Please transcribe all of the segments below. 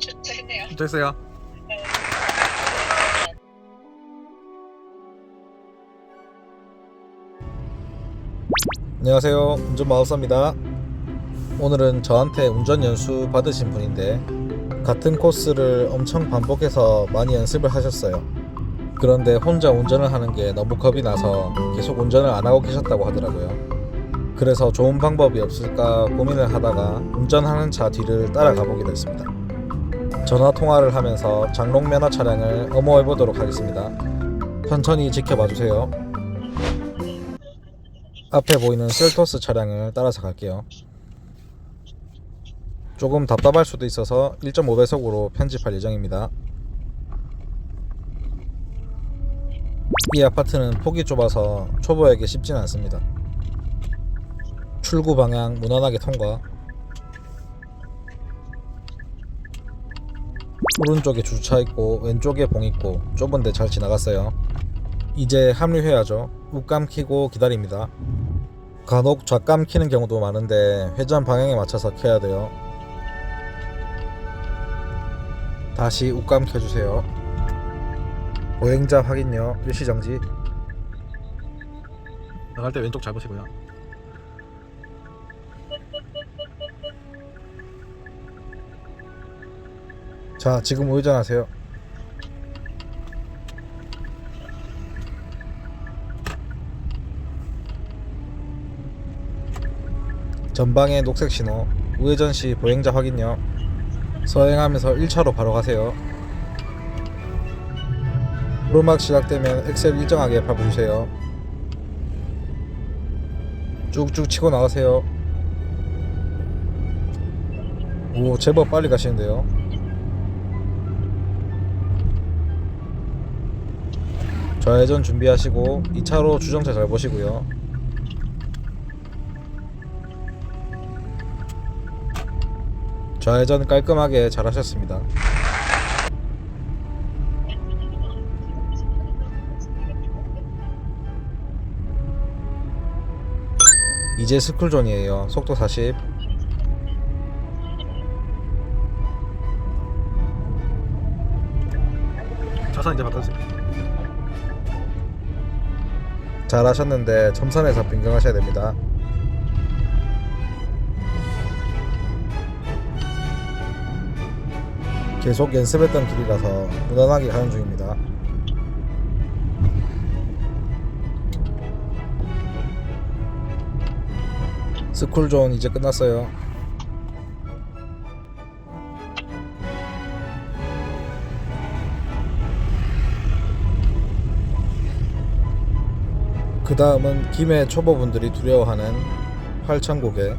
도착했어요. 네. 안녕하세요. 운전 마법사입니다. 오늘은 저한테 운전 연수 받으신 분인데 같은 코스를 엄청 반복해서 많이 연습을 하셨어요. 그런데 혼자 운전을 하는 게 너무 겁이 나서 계속 운전을 안 하고 계셨다고 하더라고요. 그래서 좋은 방법이 없을까 고민을 하다가 운전하는 차 뒤를 따라가 보기로 했습니다. 전화 통화를 하면서 장롱 면허 차량을 엄호해 보도록 하겠습니다. 천천히 지켜봐 주세요. 앞에 보이는 셀토스 차량을 따라서 갈게요. 조금 답답할 수도 있어서 1.5배속으로 편집할 예정입니다. 이 아파트는 폭이 좁아서 초보에게 쉽지는 않습니다. 출구 방향 무난하게 통과. 오른쪽에 주차 있고 왼쪽에 봉 있고 좁은데 잘 지나갔어요. 이제 합류해야죠. 웃감 키고 기다립니다. 간혹 좌감 키는 경우도 많은데 회전 방향에 맞춰서 켜야 돼요. 다시 웃감 켜주세요. 보행자 확인요. 일시정지. 나갈 때 왼쪽 잘 보시고요. 자, 지금 우회전하세요. 전방에 녹색 신호, 우회전 시 보행자 확인요. 서행하면서 1차로 바로 가세요. 오르막 시작되면 엑셀 일정하게 밟아주세요. 쭉쭉 치고 나가세요. 오, 제법 빨리 가시는데요. 좌회전 준비하시고 2차로 주정차 잘 보시고요. 좌회전 깔끔하게 잘 하셨습니다. 이제 스쿨존이에요. 속도 40. 좌선 이제 바꿔주세요. 잘 하셨는데 점선에서 변경하셔야 됩니다. 계속 연습했던 길이라서 무난하게 가는 중입니다. 스쿨존 이제 끝났어요. 그 다음은 김해 초보분들이 두려워하는 활천고개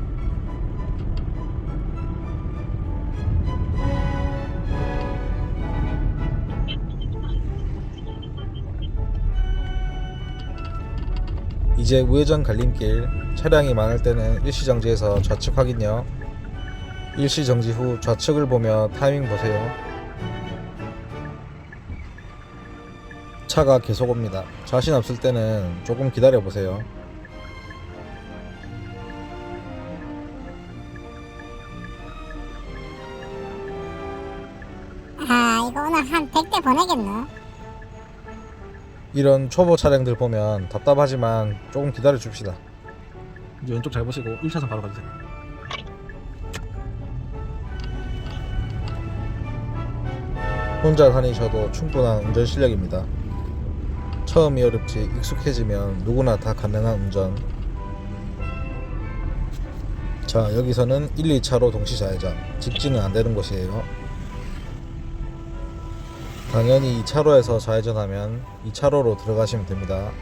이제 우회전 갈림길 차량이 많을 때는 일시정지해서 좌측 확인요. 일시정지 후 좌측을 보며 타이밍 보세요 차가 계속 옵니다 자신 없을 때는 조금 기다려 보세요 아 이거 오늘 한 100대 보내겠노? 이런 초보 차량들 보면 답답하지만 조금 기다려 줍시다 이제 왼쪽 잘 보시고 1차선 바로 가주세요. 혼자 다니셔도 충분한 운전 실력입니다. 처음이 어렵지 익숙해지면 누구나 다 가능한 운전. 자, 여기서는 1, 2차로 동시 좌회전. 직진은 안 되는 곳이에요. 당연히 2차로에서 좌회전하면 2차로로 들어가시면 됩니다.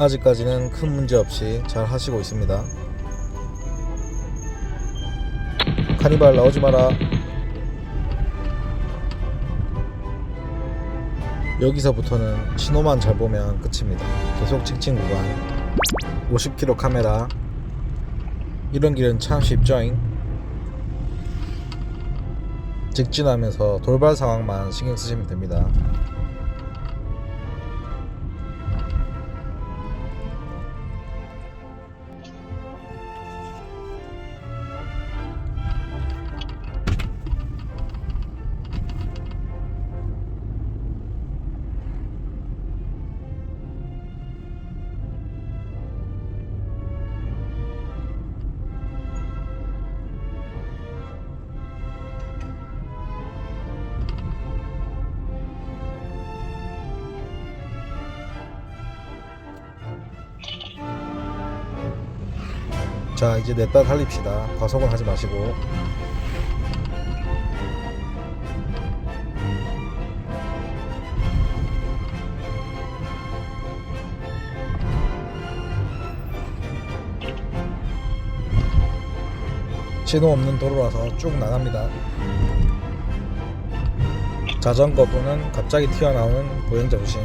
아직까지는 큰 문제 없이 잘 하시고 있습니다. 카니발 나오지 마라. 여기서부터는 신호만 잘 보면 끝입니다. 계속 직진 구간. 50km 카메라. 이런 길은 참 쉽죠잉. 직진하면서 돌발 상황만 신경 쓰시면 됩니다. 자 이제 냈다 달립시다. 과속은 하지 마시고. 신호 없는 도로라서 쭉 나갑니다. 자전거 또는 갑자기 튀어나오는 보행자 조심.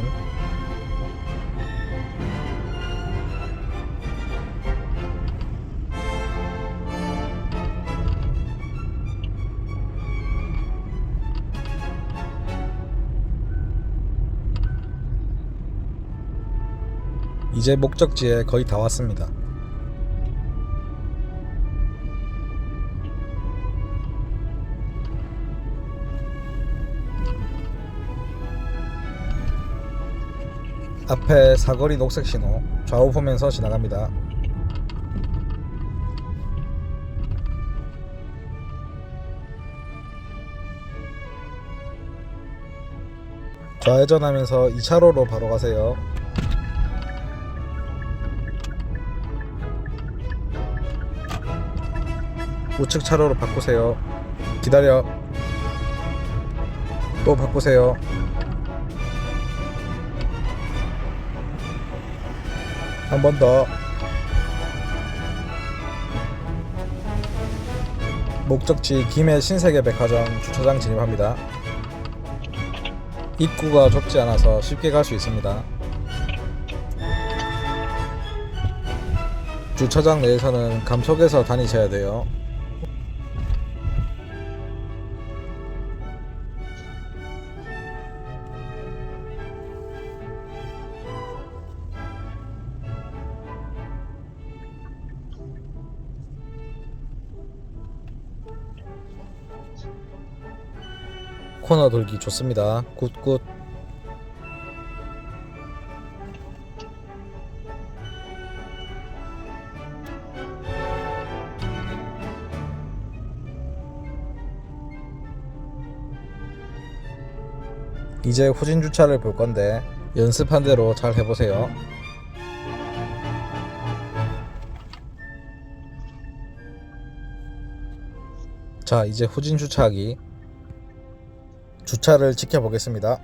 이제 목적지에 거의 다 왔습니다. 앞에 사거리 녹색 신호 좌우 보면서 지나갑니다. 좌회전하면서 2차로로 바로 가세요. 우측 차로로 바꾸세요. 기다려. 또 바꾸세요. 한 번 더. 목적지 김해 신세계 백화점 주차장 진입합니다. 입구가 좁지 않아서 쉽게 갈 수 있습니다. 주차장 내에서는 감속해서 다니셔야 돼요. 코너 돌기 좋습니다. 굿굿. 이제 후진 주차를 볼 건데 연습한 대로 잘 해보세요. 자, 이제 후진 주차하기. 주차를 지켜보겠습니다.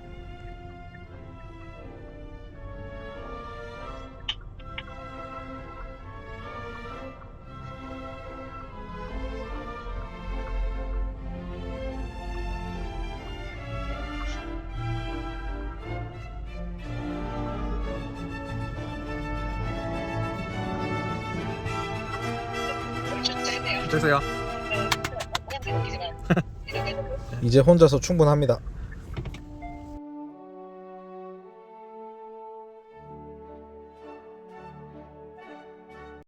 주세요. 이제 혼자서 충분합니다.